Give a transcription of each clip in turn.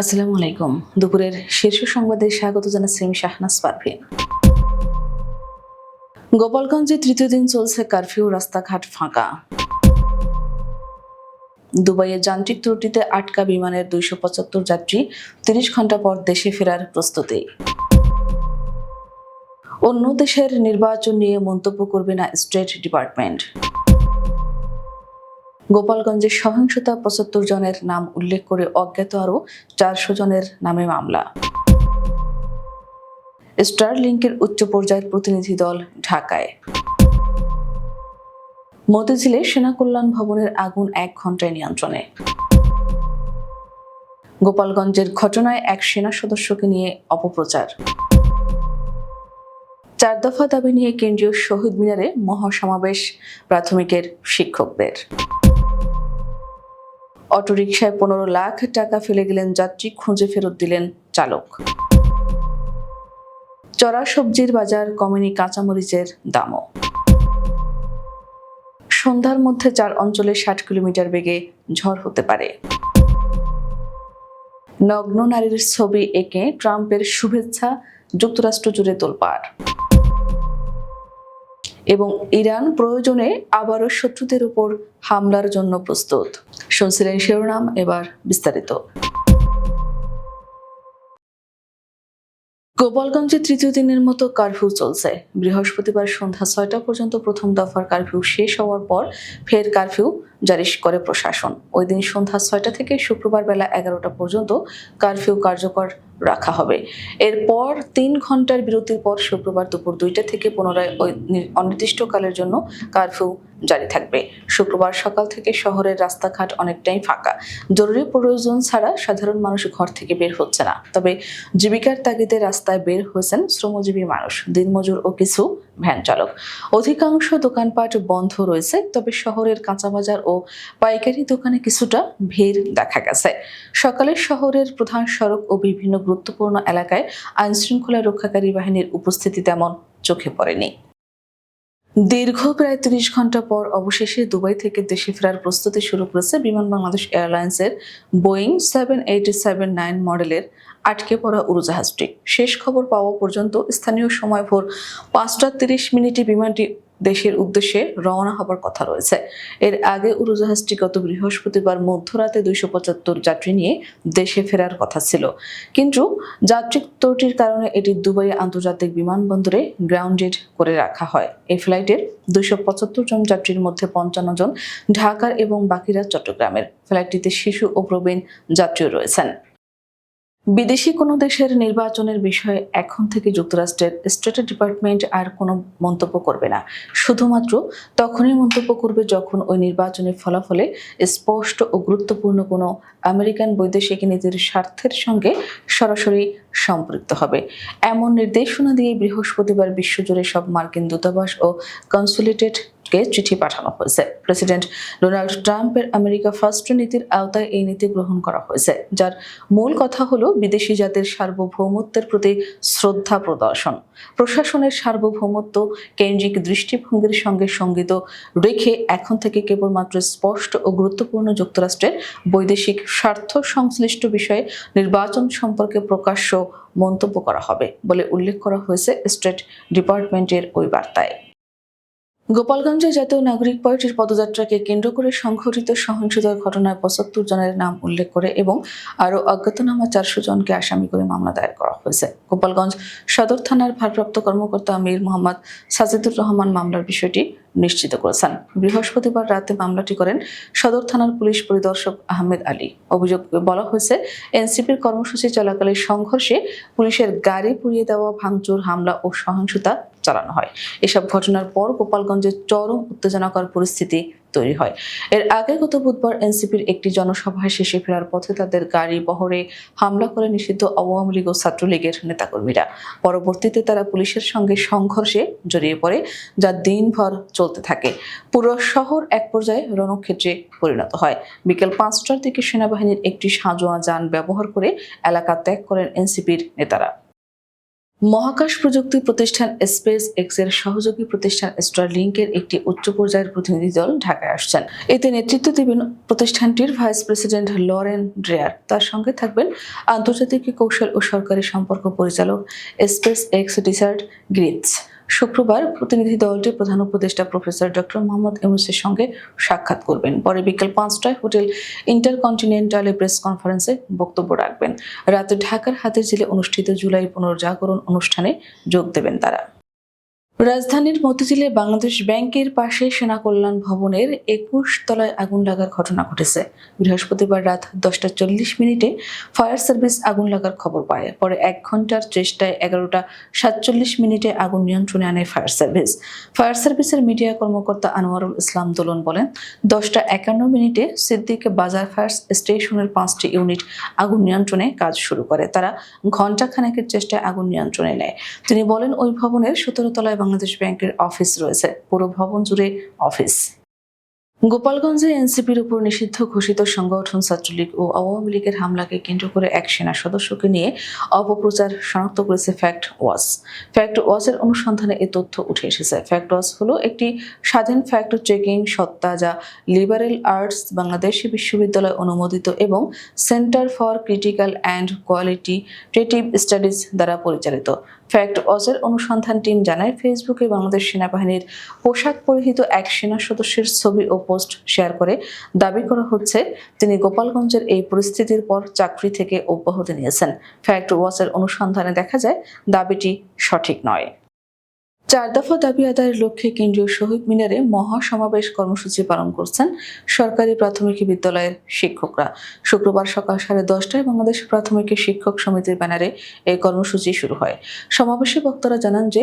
আসসালামু আলাইকুম। দুপুরের শীর্ষ সংবাদে স্বাগত জানাচ্ছি আমি শাহনাজ পারভিন গোপালগঞ্জে তৃতীয় দিন চলছে কারফিউ, রাস্তাঘাট ফাঁকা। দুবাইয়ের যান্ত্রিক ত্রুটিতে আটকা বিমানের দুইশো পঁচাত্তর যাত্রী, তিরিশ ঘণ্টা পর দেশে ফেরার প্রস্তুতি। অন্য দেশের নির্বাচন নিয়ে মন্তব্য করবে না স্টেট ডিপার্টমেন্ট। গোপালগঞ্জে সহিংসতা পঁচাত্তর জনের নাম উল্লেখ করে অজ্ঞাত আরও চারশো জনের নামে মামলা। স্টার লিঙ্কের উচ্চ পর্যায়ের প্রতিনিধি দল ঢাকায়। মতিঝিলে সেনা কল্যাণ ভবনের আগুন এক ঘন্টায় নিয়ন্ত্রণে। গোপালগঞ্জের ঘটনায় এক সেনা সদস্যকে নিয়ে অপপ্রচার। চার দফা দাবি নিয়ে কেন্দ্রীয় শহীদ মিনারে মহাসমাবেশ প্রাথমিকের শিক্ষকদের। অটোরিকশায় পনেরো লাখ টাকা ফেলে গেলেন যাত্রী, খুঁজে ফেরত দিলেন চালক। চড়া সবজির বাজার কমেনি কাঁচামরিচের দামও। সন্ধ্যার মধ্যে চার অঞ্চলে ষাট কিলোমিটার বেগে ঝড় হতে পারে। নগ্ন নারীর ছবি এঁকে ট্রাম্পের শুভেচ্ছা, যুক্তরাষ্ট্র জুড়ে তোলপাড়। এবং ইরান প্রয়োজনে আবারও শত্রুদের উপর হামলার জন্য প্রস্তুত। শুনছিলেন শিরোনাম, এবার বিস্তারিত। গোপালগঞ্জে তৃতীয় দিনের মতো কারফিউ চলছে। বৃহস্পতিবার সন্ধ্যা ছয়টা পর্যন্ত প্রথম দফার কারফিউ শেষ হওয়ার পর ফের কারফিউ জারি করে প্রশাসন। ওই দিন সন্ধ্যা ছয়টা থেকে শুক্রবার বেলা এগারোটা পর্যন্ত কারফিউ কার্যকর রাখা হবে। এরপর তিন ঘণ্টার বিরতির পর শুক্রবার দুপুর দুইটা থেকে পুনরায় অনির্দিষ্টকালের জন্য কারফিউ জারি থাকবে। শুক্রবার সকাল থেকে শহরের রাস্তাঘাট অনেকটাই ফাঁকা। জরুরি প্রয়োজন ছাড়া সাধারণ মানুষ ঘর থেকে বের হচ্ছে না। তবে জীবিকার তাগিদে রাস্তায় বের হয়েছেন শ্রমজীবী মানুষ, দিনমজুর ও কিছু ভ্যান চালক। অধিকাংশ দোকানপাট বন্ধ রয়েছে, তবে শহরের কাঁচাবাজার ও পাইকারি দোকানে কিছুটা ভিড় দেখা গেছে। সকালে শহরের প্রধান সড়ক ও বিভিন্ন গুরুত্বপূর্ণ এলাকায় আইনশৃঙ্খলা রক্ষাকারী বাহিনীর উপস্থিতি তেমন চোখে পড়েনি। দীর্ঘ প্রায় তিরিশ ঘণ্টা পর অবশেষে দুবাই থেকে দেশে ফেরার প্রস্তুতি শুরু করেছে বিমান বাংলাদেশ এয়ারলাইন্সের Boeing seven eight seven nine মডেলের আটকে পড়া উড়োজাহাজটি। শেষ খবর পাওয়া পর্যন্ত স্থানীয় সময় ভোর পাঁচটা তিরিশ মিনিটে বিমানটি দেশের উদ্দেশ্যে রওনা হবার কথা রয়েছে। এর আগে উড়োজাহাজটি গত বৃহস্পতিবার মধ্যরাতে দুইশো পঁচাত্তর যাত্রী নিয়ে দেশে ফেরার কথা ছিল। কিন্তু যাত্রিক ত্রুটির কারণে এটি দুবাই আন্তর্জাতিক বিমানবন্দরে গ্রাউন্ডেড করে রাখা হয়। এই ফ্লাইটের দুইশো পঁচাত্তর জন যাত্রীর মধ্যে পঞ্চান্ন জন ঢাকার এবং বাকিরা চট্টগ্রামের। ফ্লাইটটিতে শিশু ও প্রবীণ যাত্রীও রয়েছেন। বিদেশি কোনো দেশের নির্বাচনের বিষয়ে এখন থেকে যুক্তরাষ্ট্রের স্টেট ডিপার্টমেন্ট আর কোনো মন্তব্য করবে না। শুধুমাত্র তখনই মন্তব্য করবে যখন ওই নির্বাচনের ফলাফলে স্পষ্ট ও গুরুত্বপূর্ণ কোনো আমেরিকান বৈদেশিক নীতির স্বার্থের সঙ্গে সরাসরি সম্পৃক্ত হবে। এমন নির্দেশনা দিয়ে বৃহস্পতিবার বিশ্বজুড়ে সব মার্কিন দূতাবাস ও কনসুলেটেড কে চিঠি পাঠানো হয়েছে। প্রেসিডেন্ট ডোনাল্ড ট্রাম্পের আমেরিকা ফার্স্ট নীতির আওতায় এই নীতি গ্রহণ করা হয়েছে, যার মূল কথা হলো বিদেশি জাতির সার্বভৌমত্বের প্রতি শ্রদ্ধা প্রদর্শন। প্রশাসনের সার্বভৌমত্ব কেন্দ্রিক দৃষ্টিভঙ্গির সঙ্গে সংগীত রেখে এখন থেকে কেবলমাত্র স্পষ্ট ও গুরুত্বপূর্ণ যুক্তরাষ্ট্রের বৈদেশিক স্বার্থ সংশ্লিষ্ট বিষয়ে নির্বাচন সম্পর্কে প্রকাশ্য মন্তব্য করা হবে বলে উল্লেখ করা হয়েছে স্টেট ডিপার্টমেন্টের ওই বার্তায়। গোপালগঞ্জে জাতীয় নাগরিক পার্টির পদযাত্রাকে কেন্দ্র করে সংঘটিত সহিংসতার ঘটনায় পঁচাত্তর জনের নাম উল্লেখ করে এবং আরও অজ্ঞাতনামা চারশো জনকে আসামি করে মামলা দায়ের করা হয়েছে। গোপালগঞ্জ সদর থানার ভারপ্রাপ্ত কর্মকর্তা মীর মোহাম্মদ সাজিদুর রহমান মামলার বিষয়টি নিশ্চিত করেছেন। বৃহস্পতিবার রাতে মামলাটি করেন সদর থানার পুলিশ পরিদর্শক আহমেদ আলী। অভিযোগ বলা হয়েছে, এনসিপির কর্মসূচি চলাকালে সংঘর্ষে পুলিশের গাড়ি পুড়িয়ে দেওয়া, ভাঙচুর, হামলা ও সহিংসতা চালানো হয়। এসব ঘটনার পর গোপালগঞ্জে চরম উত্তেজনাকর পরিস্থিতি তৈরি হয়। এর আগে গত বুধবার এনসিপির একটি জনসভায় শেষে ফেরার পথে তাদের গাড়ি বহরে হামলা করে নিষিদ্ধ আওয়ামী লীগ ও ছাত্রলীগের নেতাকর্মীরা। পরবর্তীতে তারা পুলিশের সঙ্গে সংঘর্ষে জড়িয়ে পড়ে, যা দিনভর চলতে থাকে। পুরো শহর এক পর্যায়ে রণক্ষেত্রে পরিণত হয়। বিকেল পাঁচটার দিকে সেনাবাহিনীর একটি সাঁজোয়া যান ব্যবহার করে এলাকা ত্যাগ করেন এনসিপির নেতারা। মহাকাশ প্রযুক্তি প্রতিষ্ঠান স্পেস এক্সের সহযোগী প্রতিষ্ঠান স্টারলিংকের একটি উচ্চ পর্যায়ের প্রতিনিধি দল ঢাকায় আসছেন। এতে নেতৃত্ব দেবেন প্রতিষ্ঠানটির ভাইস প্রেসিডেন্ট লরেন ড্রেয়ার। তার সঙ্গে থাকবেন আন্তর্জাতিক কৌশল ও সরকারি সম্পর্ক পরিচালক স্পেস এক্স ডিসার্ড গ্রিটস শুক্রবার প্রতিনিধি দলটি প্রধান উপদেষ্টা প্রফেসর ডক্টর মোহাম্মদ ইউনুসের সঙ্গে সাক্ষাৎ করবেন। পরে বিকেল পাঁচটায় হোটেল ইন্টারকন্টিনেন্টালে প্রেস কনফারেন্সে বক্তব্য রাখবেন। রাতে ঢাকার হাতের জেলে অনুষ্ঠিত জুলাই পুনর্জাগরণ অনুষ্ঠানে যোগ দেবেন তারা। রাজধানীর মতিঝিলে বাংলাদেশ ব্যাংকের পাশে সেনা কল্যাণ ভবনের একুশ তলায় আগুন লাগার ঘটনা ঘটেছে। বৃহস্পতিবার রাত দশটা চল্লিশ মিনিটে ফায়ার সার্ভিস আগুন লাগার খবর পায়। পরে এক ঘণ্টার চেষ্টায় এগারোটা সাতচল্লিশ মিনিটে আগুন নিয়ন্ত্রণে আনে ফায়ার সার্ভিস। ফায়ার সার্ভিসের মিডিয়া কর্মকর্তা আনোয়ারুল ইসলাম দোলন বলেন, দশটা একান্ন মিনিটে সিদ্দিক বাজার ফায়ার স্টেশনের পাঁচটি ইউনিট আগুন নিয়ন্ত্রণে কাজ শুরু করে। তারা ঘণ্টা খানেকের চেষ্টায় আগুন নিয়ন্ত্রণে নেয়। তিনি বলেন, ওই ভবনের সতেরো তলায় বাংলাদেশ ব্যাংকের অফিস রয়েছে, পুরো ভবন জুড়ে অফিস। গোপালগঞ্জে এনসিপির উপর নিষিদ্ধ ঘোষিত সংগঠন ছাত্রলীগ ও আওয়ামী লীগের হামলাকে কেন্দ্র করে এক সেনা সদস্যকে নিয়ে অপপ্রচার শনাক্ত করেছে ফ্যাক্ট ওয়াচ। ফ্যাক্ট ওয়াচের অনুসন্ধানে এ তথ্য উঠে এসেছে। ফ্যাক্ট ওয়াচ হলো একটি স্বাধীন ফ্যাক্ট চেকিং সত্তা যা লিবারেল আর্টস বাংলাদেশি বিশ্ববিদ্যালয় অনুমোদিত এবং centre for critical and qualitative studies দ্বারা পরিচালিত। ফ্যাক্ট অজের অনুসন্ধান টিম জানায়, ফেসবুকে বাংলাদেশ সেনাবাহিনীর পোশাক পরিহিত এক সেনা সদস্যের ছবি ও পোস্ট শেয়ার করে দাবি করা হচ্ছে, তিনি গোপালগঞ্জের এই পরিস্থিতির পর চাকরি থেকে অব্যাহতি নিয়েছেন। ফ্যাক্ট ওয়াচের অনুসন্ধানে দেখা যায়, দাবিটি সঠিক নয়। চার দফা দাবি আদায়ের লক্ষ্যে কেন্দ্রীয় শহীদ মিনারে মহাসমাবেশ কর্মসূচি পালন করছেন সরকারি প্রাথমিক বিদ্যালয়ের শিক্ষকরা। শুক্রবার সকাল সাড়ে দশটায় বাংলাদেশ প্রাথমিক শিক্ষক সমিতির ব্যানারে এই কর্মসূচি শুরু হয়। সমাবেশে বক্তারা জানান যে,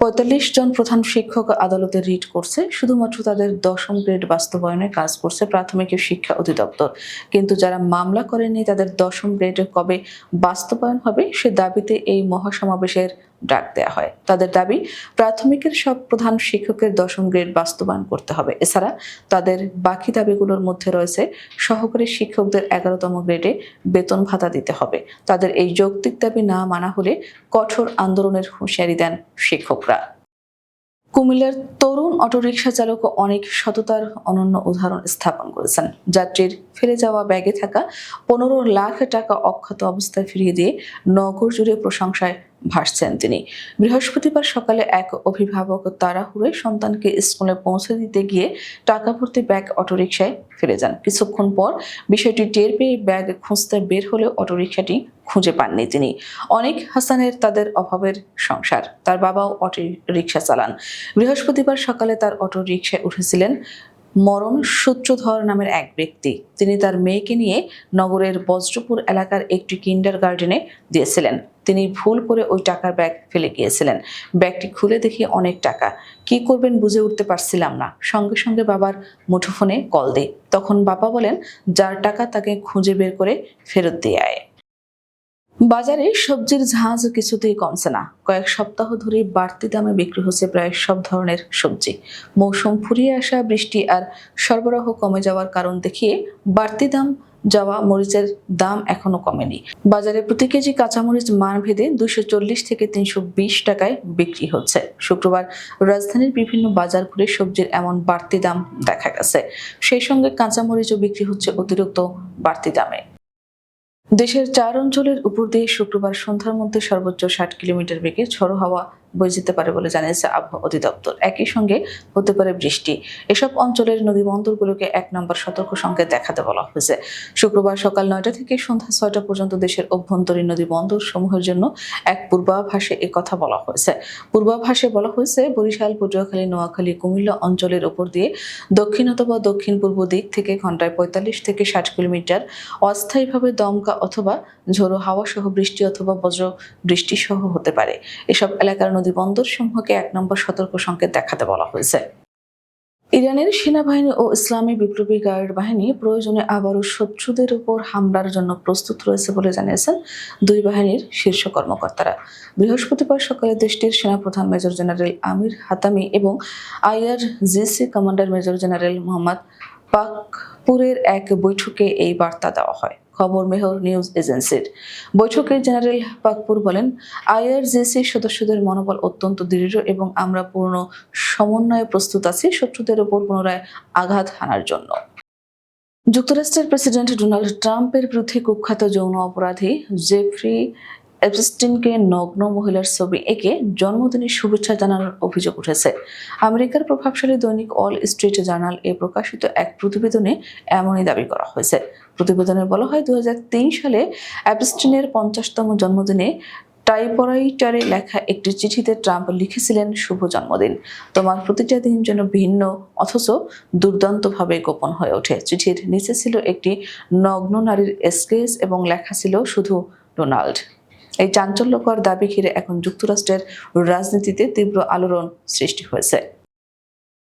পঁয়তাল্লিশ জন প্রধান শিক্ষক আদালতে রিট করছে, শুধুমাত্র তাদের দশম গ্রেড বাস্তবায়নে কাজ করছে প্রাথমিক শিক্ষা অধিদপ্তর। কিন্তু যারা মামলা করেনি তাদের দশম গ্রেড কবে বাস্তবায়ন হবে সে দাবিতে এই মহাসমাবেশের ডাক দেওয়া হয়। তাদের দাবি, প্রাথমিকের সব প্রধান শিক্ষকের দশম গ্রেড বাস্তবায়ন করতে হবে। এছাড়া তাদের বাকি দাবিগুলোর মধ্যে রয়েছে, সহকারী শিক্ষকদের এগারোতম গ্রেডে বেতন ভাতা দিতে হবে। তাদের এই যৌক্তিক দাবি না মানা হলে কঠোর আন্দোলনের হুঁশিয়ারি দেন শিক্ষকরা। কুমিল্লার তরুণ অটোরিকশা চালক অনেক সততার অনন্য উদাহরণ স্থাপন করেছেন। যাত্রীর ফেলে যাওয়া ব্যাগে থাকা পনেরো লাখ টাকা অক্ষত অবস্থায় ফিরিয়ে দিয়ে নগর জুড়ে প্রশংসায় ভাসছেন তিনি। বৃহস্পতিবার সকালে এক অভিভাবক তাড়াহুড়োয় সন্তানকে স্কুলে পৌঁছে দিতে গিয়ে টাকা ভর্তি ব্যাগ অটোরিকশায় ফিরে যান। কিছুক্ষণ পর বিষয়টি টের পেয়ে ব্যাগ খুঁজতে বের হলেও অটোরিকশাটি খুঁজে পাননি তিনি। অনেক হাসানের তাদের অভাবের সংসার। তার বাবাও অটো রিক্সা চালান। বৃহস্পতিবার সকালে তার অটো রিক্সায় উঠেছিলেন মরণ সূত্রধর নামের এক ব্যক্তি। তিনি তার মেয়েকে নিয়ে নগরের বজ্রপুর এলাকার একটি কিন্ডার গার্ডেনে দিয়েছিলেন। তিনি ভুল করে ওই টাকার ব্যাগ ফেলে গিয়েছিলেন। ব্যাগটি খুলে দেখি অনেক টাকা। কি করবেন বুঝে উঠতে পারছিলাম না। সঙ্গে সঙ্গে বাবার মুঠোফোনে কল দেই। তখন বাবা বলেন, যার টাকা তাকে খুঁজে বের করে ফেরত দিয়ে আয়। বাজারে সবজির ঝাঁজ কিছুতেই কমছে না। কয়েক সপ্তাহ ধরে বাড়তি দামে বিক্রি হচ্ছে প্রায় সব ধরনের সবজি। মৌসুম ফুরিয়ে আসা বৃষ্টি আর সরবরাহ কমে যাওয়ার কারণ দেখিয়ে বাড়তি দাম যাওয়া মরিচের দাম এখনও কমেনি। বাজারে প্রতি কেজি কাঁচামরিচ মান ভেদে দুশো চল্লিশ থেকে তিনশো বিশ টাকায় বিক্রি হচ্ছে। শুক্রবার রাজধানীর বিভিন্ন বাজার ঘুরে সবজির এমন বাড়তি দাম দেখা গেছে। সেই সঙ্গে কাঁচামরিচও বিক্রি হচ্ছে অতিরিক্ত বাড়তি দামে। দেশের চার অঞ্চলের উপর দিয়ে শুক্রবার সন্ধ্যার মধ্যে সর্বোচ্চ ষাট কিলোমিটার বেগে ঝড়ো হাওয়া বয়ে যেতে পারে বলে জানিয়েছে আবহাওয়া অধিদপ্তর। একই সঙ্গে হতে পারে বৃষ্টি। এসব অঞ্চলের নদী বন্দরগুলোকে এক নম্বর সতর্ক সংকেত দেখাতে বলা হয়েছে। শুক্রবার সকাল নয়টা থেকে সন্ধ্যা ছয়টা পর্যন্ত দেশের অভ্যন্তরীণ নদী বন্দর সমূহের জন্য এক পূর্বাভাসে কথা বলা হয়েছে। পূর্বাভাসে বলা হয়েছে, বরিশাল, পটুয়াখালী, নোয়াখালী, কুমিল্লা অঞ্চলের উপর দিয়ে দক্ষিণ অথবা দক্ষিণ পূর্ব দিক থেকে ঘন্টায় পঁয়তাল্লিশ থেকে ষাট কিলোমিটার অস্থায়ীভাবে দমকা অথবা ঝোড়ো হাওয়া সহ বৃষ্টি অথবা বজ্র বৃষ্টি সহ হতে পারে। এসব এলাকার নদী বন্দর সমূহকে এক নম্বর সতর্ক সংকেত দেখাতে বলা হয়েছে। ইরানের সেনাবাহিনী ও ইসলামী বিপ্লবী গার্ড বাহিনী প্রয়োজনে আবারও শত্রুদের উপর হামলার জন্য প্রস্তুত রয়েছে বলে জানিয়েছেন দুই বাহিনীর শীর্ষ কর্মকর্তারা। বৃহস্পতিবার সকালে দেশটির সেনাপ্রধান মেজর জেনারেল আমির হাতামি এবং IR GC commander major general Mohammad পাকপুরের এক বৈঠকে এই বার্তা দেওয়া হয়। খবর মেহর নিউজ এজেন্সির। বৈঠকে জেনারেল পাকপুর বলেন আইআরজেসি সদস্যদের মনোবল অত্যন্ত দৃঢ় এবং আমরা পূর্ণ সমন্বয়ে প্রস্তুত আছি, শত্রুদের উপর পুনরায় আঘাত হানার জন্য। যুক্তরাষ্ট্রের প্রেসিডেন্ট ডোনাল্ড ট্রাম্পের বিরুদ্ধে কুখ্যাত যৌন অপরাধী জেফ্রি এপস্টিনকে নগ্ন মহিলার ছবি এঁকে জন্মদিনের শুভেচ্ছা জানানোর অভিযোগ উঠেছে। আমেরিকার প্রভাবশালী দৈনিক অল স্ট্রিট জার্নাল এ প্রকাশিত এক প্রতিবেদনে এমনই দাবি করা হয়েছে। প্রতিবেদনে বলা হয় দু হাজার তিন সালে অ্যাপস্টিনের পঞ্চাশতম জন্মদিনে টাইপরাইটারে লেখা একটি চিঠিতে ট্রাম্প লিখেছিলেন শুভ জন্মদিন। তোমার প্রতিটা দিন যেন ভিন্ন, অথচ দুর্দান্তভাবে গোপন হয়ে ওঠে। চিঠির নিচে ছিল একটি নগ্ন নারীর স্কেচ এবং লেখা ছিল শুধু ডোনাল্ড। এই চাঞ্চল্যকর দাবি ঘিরে এখন যুক্তরাষ্ট্রের রাজনীতিতে তীব্র আলোড়ন সৃষ্টি হয়েছে।